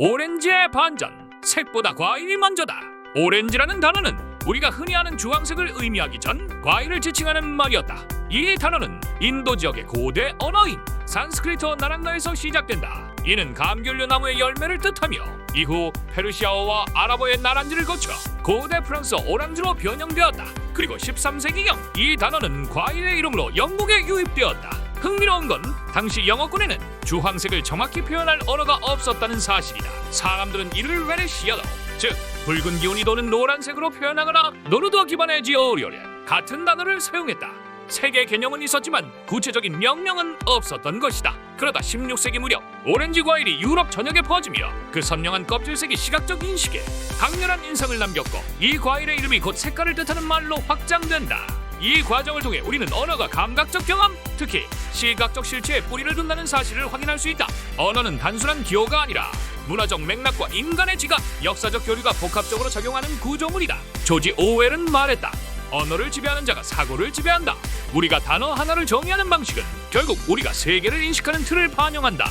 오렌지의 반전 색보다 과일이 먼저다. 오렌지라는 단어는 우리가 흔히 아는 주황색을 의미하기 전 과일을 지칭하는 말이었다. 이 단어는 인도 지역의 고대 언어인 산스크리트어 나란나에서 시작된다. 이는 감귤류 나무의 열매를 뜻하며 이후 페르시아어와 아랍어의 나란지를 거쳐 고대 프랑스어 오랑주로 변형되었다. 그리고 13세기경 이 단어는 과일의 이름으로 영국에 유입되었다 흥미로운 건 당시 영어권에는 주황색을 정확히 표현할 언어가 없었다는 사실이다. 사람들은 이를 베네시아로, 즉 붉은 기운이 도는 노란색으로 표현하거나 노르드어 기반의 지어오리오레 같은 단어를 사용했다. 세계 개념은 있었지만 구체적인 명령은 없었던 것이다. 그러다 16세기 무렵 오렌지 과일이 유럽 전역에 퍼지며 그 선명한 껍질색이 시각적 인식에 강렬한 인상을 남겼고 이 과일의 이름이 곧 색깔을 뜻하는 말로 확장된다. 이 과정을 통해 우리는 언어가 감각적 경험, 특히 시각적 실체에 뿌리를 둔다는 사실을 확인할 수 있다. 언어는 단순한 기호가 아니라 문화적 맥락과 인간의 지각, 역사적 교류가 복합적으로 작용하는 구조물이다. 조지 오웰은 말했다. 언어를 지배하는 자가 사고를 지배한다. 우리가 단어 하나를 정의하는 방식은 결국 우리가 세계를 인식하는 틀을 반영한다.